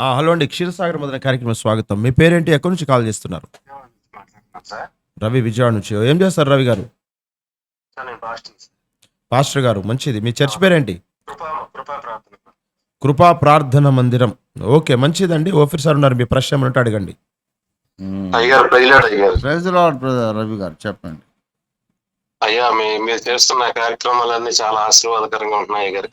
ఆ, హలో అండి. క్షీరసాగర్ మొదలైన కార్యక్రమం స్వాగతం. మీ పేరేంటి? ఎక్కడి నుంచి కాల్ చేస్తున్నారు? రవి విజయవాడ నుంచి. ఏం చేస్తారు రవి గారు. పాస్టర్ గారు మంచిది. మీ చర్చ్ పేరేంటి? కృపా కృపా ప్రార్థన కృపా ప్రార్థన మందిరం. ఓకే మంచిదండి. ఓఫీర్ సార్ ఉన్నారు. మీ ప్రశ్న ఏమంటే అడగండి. రవి గారు చెప్పండి. అయ్యా మీ మీరు చేస్తున్న కార్యక్రమాలన్నీ చాలా ఆశీర్వాదకరంగా ఉంటున్నాయి గారు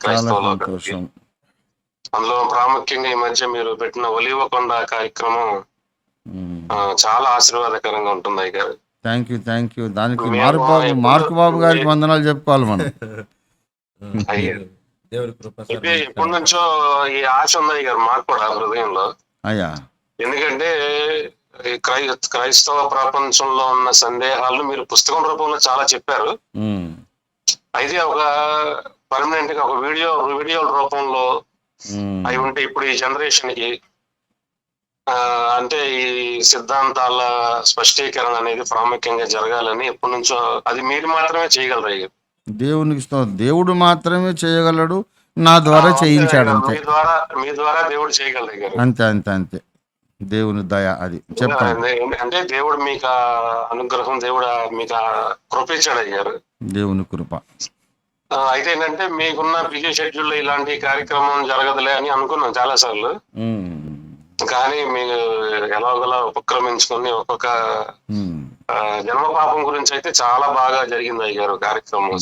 అందులో ప్రాముఖ్యంగా ఈ మధ్య మీరు పెట్టిన ఒలివకొండ కార్యక్రమం ఆ, చాలా ఆశీర్వాదకరంగా ఉంటుంది అయ్యారు థ్యాంక్ యూ థ్యాంక్ యూ దానికి మార్కు బాబు మార్కు బాబు గారికి వందనాలు చెప్పుకోవాలి మనం. అయ్యా దేవుడి కృప సార్. అయితే ఎప్పటి నుంచో ఈ ఆశ ఉంది అయ్యారు మాకు కూడా హృదయంలో. అయ్యా. ఎందుకంటే ఈ క్రై క్రైస్తవ ప్రపంచంలో ఉన్న సందేహాలు మీరు పుస్తకం రూపంలో చాలా చెప్పారు. అయితే ఒక పర్మనెంట్గా ఒక వీడియో వీడియో రూపంలో అవి ఉంటే ఇప్పుడు ఈ జనరేషన్కి అంటే ఈ సిద్ధాంతాల స్పష్టీకరణ అనేది ప్రాముఖ్యంగా జరగాలని ఎప్పటి నుంచో అది మీరు మాత్రమే చేయగలరు. దేవునికి. దేవుడు మాత్రమే చేయగలడు నా ద్వారా చేయించాడు అంతే. మీ ద్వారా మీ ద్వారా దేవుడు చేయగలరు. అంతే అంతే అంతే. దేవుని దయ అది. చెప్పండి అంటే దేవుడు మీకు అనుగ్రహం దేవుడు మీకు ఆ కృప ఇచ్చాడు అయ్యారు దేవుని కృప. అయితే ఏంటంటే మీకున్న బిజీ షెడ్యూల్లో ఇలాంటి కార్యక్రమం జరగదులే అని అనుకున్నాం చాలా సార్లు కానీ మీరు ఎలాగోలా ఉపక్రమించుకొని ఒక్కొక్క జన్మ పాపం గురించి అయితే చాలా బాగా జరిగింది అయ్యారు కార్యక్రమం.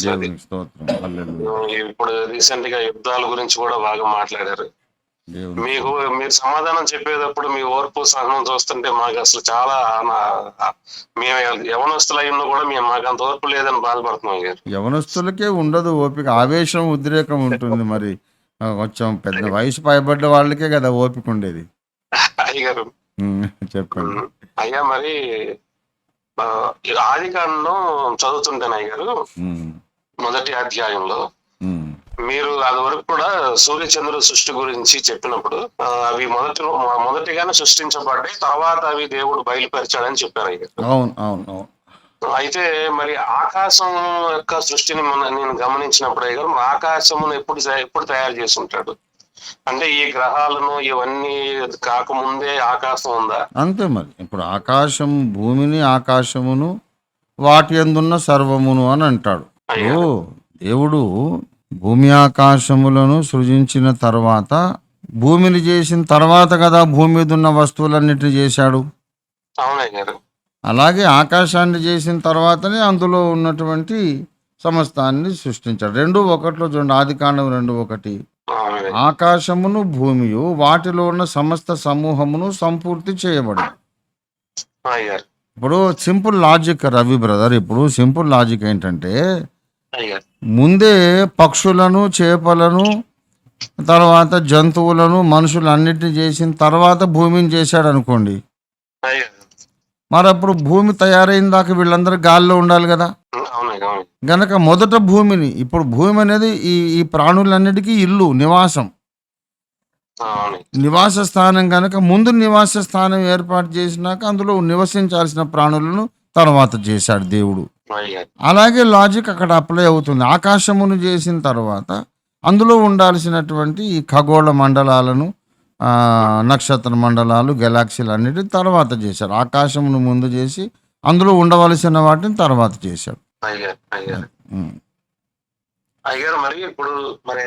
ఇప్పుడు రీసెంట్గా యుద్ధాల గురించి కూడా బాగా మాట్లాడారు. మీకు మీరు సమాధానం చెప్పేటప్పుడు మీ ఓర్పు సహనం చూస్తుంటే మాకు అసలు చాలా మేము యవనస్తులు అయ్యున్నా కూడా మేము మాకు అంత ఓర్పు లేదని బాధపడుతున్నాం అయ్యారు యవనస్తులకే ఉండదు ఓపిక ఆవేశం ఉద్రేకం ఉంటుంది మరి. కొంచెం పెద్ద వయసు పైబడ్డ వాళ్ళకే కదా ఓపిక ఉండేది. అయ్యారు ఉమ్, చెప్పండి. అయ్యా మరి ఆది కాండం చదువుతుంటాను అయ్యారు మొదటి అధ్యాయంలో మీరు అది వరకు కూడా సూర్య చంద్రుల సృష్టి గురించి చెప్పినప్పుడు అవి మొదటి మొదటిగానే సృష్టించబడ్డాయి తర్వాత అవి దేవుడు బయలుపరిచాడని చెప్పారు అవును అవును అవును. అయితే మరి ఆకాశం యొక్క సృష్టిని మన నేను గమనించినప్పుడు మరి ఆకాశమును ఎప్పుడు ఎప్పుడు తయారు చేసి ఉంటాడు అంటే ఈ గ్రహాలను ఇవన్నీ కాకముందే ఆకాశం ఉందా? అంతే మరి. ఇప్పుడు ఆకాశం భూమిని ఆకాశమును వాటి ఎందున్న సర్వమును అని అంటాడు. దేవుడు భూమి ఆకాశములను సృజించిన తర్వాత భూమిని చేసిన తర్వాత కదా భూమి మీద ఉన్న వస్తువులన్నిటిని చేశాడు. అలాగే ఆకాశాన్ని చేసిన తర్వాతనే అందులో ఉన్నటువంటి సమస్తాన్ని సృష్టించాడు. రెండు ఒకటిలో చూడండి ఆది కాండం రెండు ఒకటి. ఆకాశమును భూమియు వాటిలో ఉన్న సమస్త సమూహమును సంపూర్తి చేయబడి. ఇప్పుడు సింపుల్ లాజిక్ రవి బ్రదర్ ఇప్పుడు సింపుల్ లాజిక్ ఏంటంటే ముందే పక్షులను చేపలను తర్వాత జంతువులను మనుషులు అన్నిటిని చేసిన తర్వాత భూమిని చేశాడు అనుకోండి మరి అప్పుడు భూమి తయారైన దాకా వీళ్ళందరూ గాల్లో ఉండాలి కదా. గనక మొదట భూమిని ఇప్పుడు భూమి అనేది ఈ ఈ ప్రాణులన్నిటికీ ఇల్లు నివాసం. నివాస స్థానం కనుక ముందు నివాస స్థానం ఏర్పాటు చేసినాక అందులో నివసించాల్సిన ప్రాణులను తర్వాత చేశాడు దేవుడు. అలాగే లాజిక్ అక్కడ అప్లై అవుతుంది. ఆకాశమును చేసిన తర్వాత అందులో ఉండాల్సినటువంటి ఈ ఖగోళ మండలాలను ఆ, నక్షత్ర మండలాలు గెలాక్సీలు అన్నిటి తర్వాత చేశాడు. ఆకాశమును ముందు చేసి అందులో ఉండవలసిన వాటిని తర్వాత చేశాడు. అయ్యారు మరి ఇప్పుడు మరి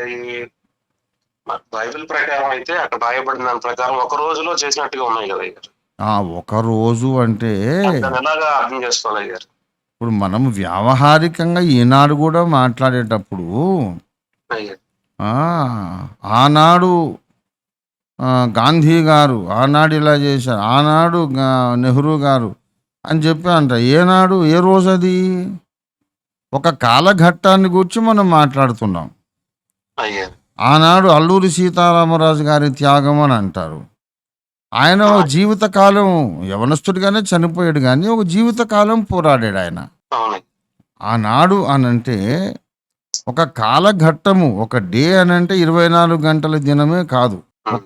బైబిల్ ప్రకారం అయితే అక్కడ రాయబడిన దాని ప్రకారం ఒక రోజులో చేసినట్టుగా ఉన్నాయి కదా అయ్యారు ఆ ఒక రోజు అంటే అర్థం చేసుకోవాలి ఇప్పుడు మనం వ్యావహారికంగా ఈనాడు కూడా మాట్లాడేటప్పుడు ఆనాడు గాంధీ గారు ఆనాడు ఇలా చేశారు ఆనాడు నెహ్రూ గారు అని చెప్పి అంట ఏనాడు ఏ రోజు అది? ఒక కాలఘట్టాన్ని గురించి మనం మాట్లాడుతున్నాం. ఆనాడు అల్లూరి సీతారామరాజు గారి త్యాగం అని అంటారు. ఆయన జీవితకాలం యవనస్తుడిగానే చనిపోయాడు కానీ ఒక జీవితకాలం పోరాడాడు ఆయన. ఆనాడు అని అంటే ఒక కాలఘట్టము ఒక డే అని అంటే ఇరవై నాలుగు గంటల దినమే కాదు.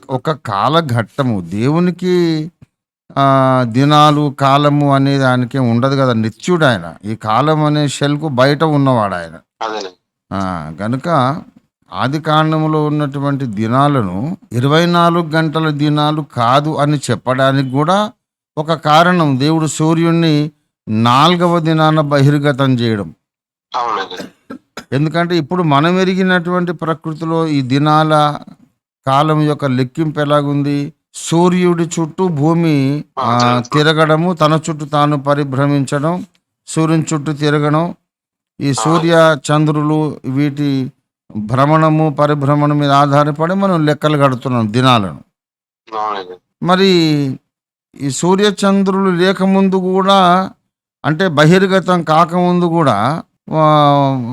ఒక- కాలఘట్టము. దేవునికి ఆ, దినాలు కాలము అనే దానికి ఉండదు కదా నిత్యుడు ఆయన. ఈ కాలం అనే షెల్కు బయట ఉన్నవాడు ఆయన. గనుక ఆది కాండంలో ఉన్నటువంటి దినాలను ఇరవై నాలుగు గంటల దినాలు కాదు అని చెప్పడానికి కూడా ఒక కారణం. దేవుడు సూర్యుడిని నాలుగవ దినాన బహిర్గతం చేయడం. ఎందుకంటే ఇప్పుడు మనం ఎరిగినటువంటి ప్రకృతిలో ఈ దినాల కాలం యొక్క లెక్కింపు ఎలాగుంది? సూర్యుడి చుట్టూ భూమి తిరగడము తన చుట్టూ తాను పరిభ్రమించడం సూర్యుని చుట్టూ తిరగడం ఈ సూర్య చంద్రులు వీటి భ్రమణము పరిభ్రమణం మీద ఆధారపడి మనం లెక్కలు కడుతున్నాం దినాలను. మరి ఈ సూర్య చంద్రులు లేకముందు కూడా అంటే బహిర్గతం కాకముందు కూడా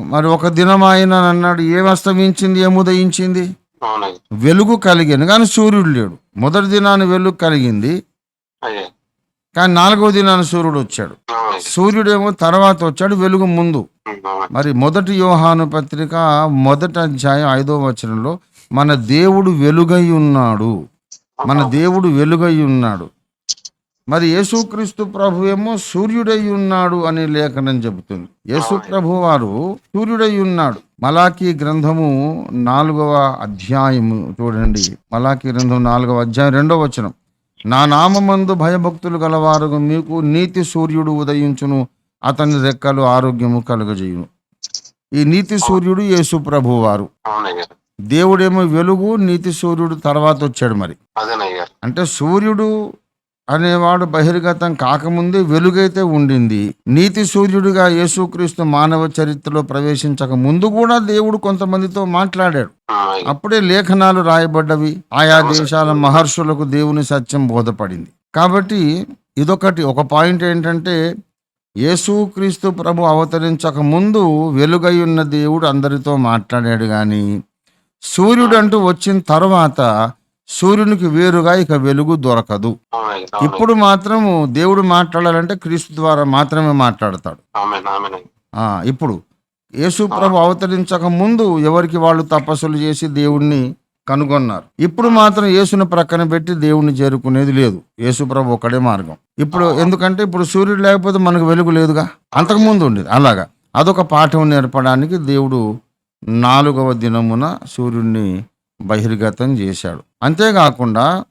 మరి ఒక దినం ఆయన అన్నాడు ఏం అస్తమించింది? ఏం ఉదయించింది? అవునండి. వెలుగు కలిగింది. కానీ సూర్యుడు లేడు. మొదటి దినాన్ని వెలుగు కలిగింది. కానీ నాలుగవ దినాన్ని సూర్యుడు వచ్చాడు. సూర్యుడేమో తర్వాత వచ్చాడు వెలుగు ముందు. మరి మొదటి యోహాను పత్రిక మొదటి అధ్యాయం ఐదో వచనంలో మన దేవుడు వెలుగై ఉన్నాడు. మన దేవుడు వెలుగై ఉన్నాడు. మరి యేసుక్రీస్తు ప్రభు ఏమో సూర్యుడై ఉన్నాడు అని లేఖనం చెబుతుంది. యేసు ప్రభు వారు సూర్యుడై ఉన్నాడు. మలాకీ గ్రంథము నాలుగవ అధ్యాయము చూడండి. మలాకీ గ్రంథం నాలుగవ అధ్యాయం రెండవ వచనం. నా నామమందు భయభక్తులు గలవారు మీకు నీతి సూర్యుడు ఉదయించును అతని రెక్కలు ఆరోగ్యము కలుగజేయును. ఈ నీతి సూర్యుడు యేసు ప్రభు వారు దేవుడేమో వెలుగు నీతి సూర్యుడు తర్వాత వచ్చాడు మరి. అంటే సూర్యుడు అనేవాడు బహిర్గతం కాకముందే వెలుగైతే ఉండింది. నీతి సూర్యుడిగా యేసుక్రీస్తు మానవ చరిత్రలో ప్రవేశించక ముందు కూడా దేవుడు కొంతమందితో మాట్లాడాడు. అప్పుడే లేఖనాలు రాయబడ్డవి. ఆయా దేశాల మహర్షులకు దేవుని సత్యం బోధపడింది. కాబట్టి ఇదొకటి ఒక పాయింట్ ఏంటంటే యేసుక్రీస్తు ప్రభు అవతరించక ముందు వెలుగై ఉన్న దేవుడు అందరితో మాట్లాడాడు కానీ సూర్యుడు అంటూ వచ్చిన తర్వాత సూర్యునికి వేరుగా ఇక వెలుగు దొరకదు. ఇప్పుడు మాత్రము దేవుడు మాట్లాడాలంటే క్రీస్తు ద్వారా మాత్రమే మాట్లాడతాడు. ఇప్పుడు యేసు ప్రభు అవతరించక ముందు ఎవరికి వాళ్ళు తపస్సులు చేసి దేవుణ్ణి కనుగొన్నారు? ఇప్పుడు మాత్రం యేసుని ప్రక్కన పెట్టి దేవుణ్ణి చేరుకునేది లేదు. యేసు ప్రభు ఒకడే మార్గం. ఇప్పుడు ఎందుకంటే ఇప్పుడు సూర్యుడు లేకపోతే మనకు వెలుగు లేదుగా? అంతకుముందు ఉండేది. అలాగా. అదొక పాఠం నేర్పడానికి దేవుడు నాలుగవ దినమున సూర్యుడిని బహిర్గతం చేశాడు. అంతేకాకుండా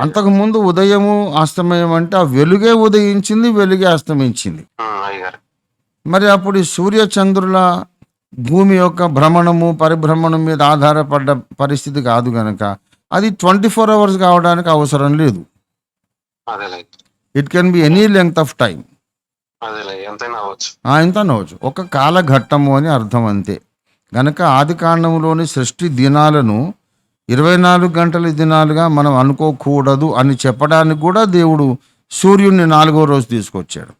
అంతకుముందు ఉదయము అస్తమయం అంటే ఆ వెలుగే ఉదయించింది వెలుగే అస్తమించింది. మరి అప్పుడు సూర్య చంద్రుల భూమి యొక్క భ్రమణము పరిభ్రమణం మీద ఆధారపడ్డ పరిస్థితి కాదు గనక అది ట్వంటీ ఫోర్ అవర్స్ కావడానికి అవసరం లేదు. It can be any length of time అవ్వచ్చు. ఎంత అనవచ్చు ఒక కాలఘట్టము అని అర్థం అంతే. గనక ఆది కాండంలోని సృష్టి దినాలను ఇరవై నాలుగు గంటల దినాలుగా మనం అనుకోకూడదు అని చెప్పడానికి కూడా దేవుడు సూర్యుడిని నాలుగో రోజు తీసుకొచ్చాడు.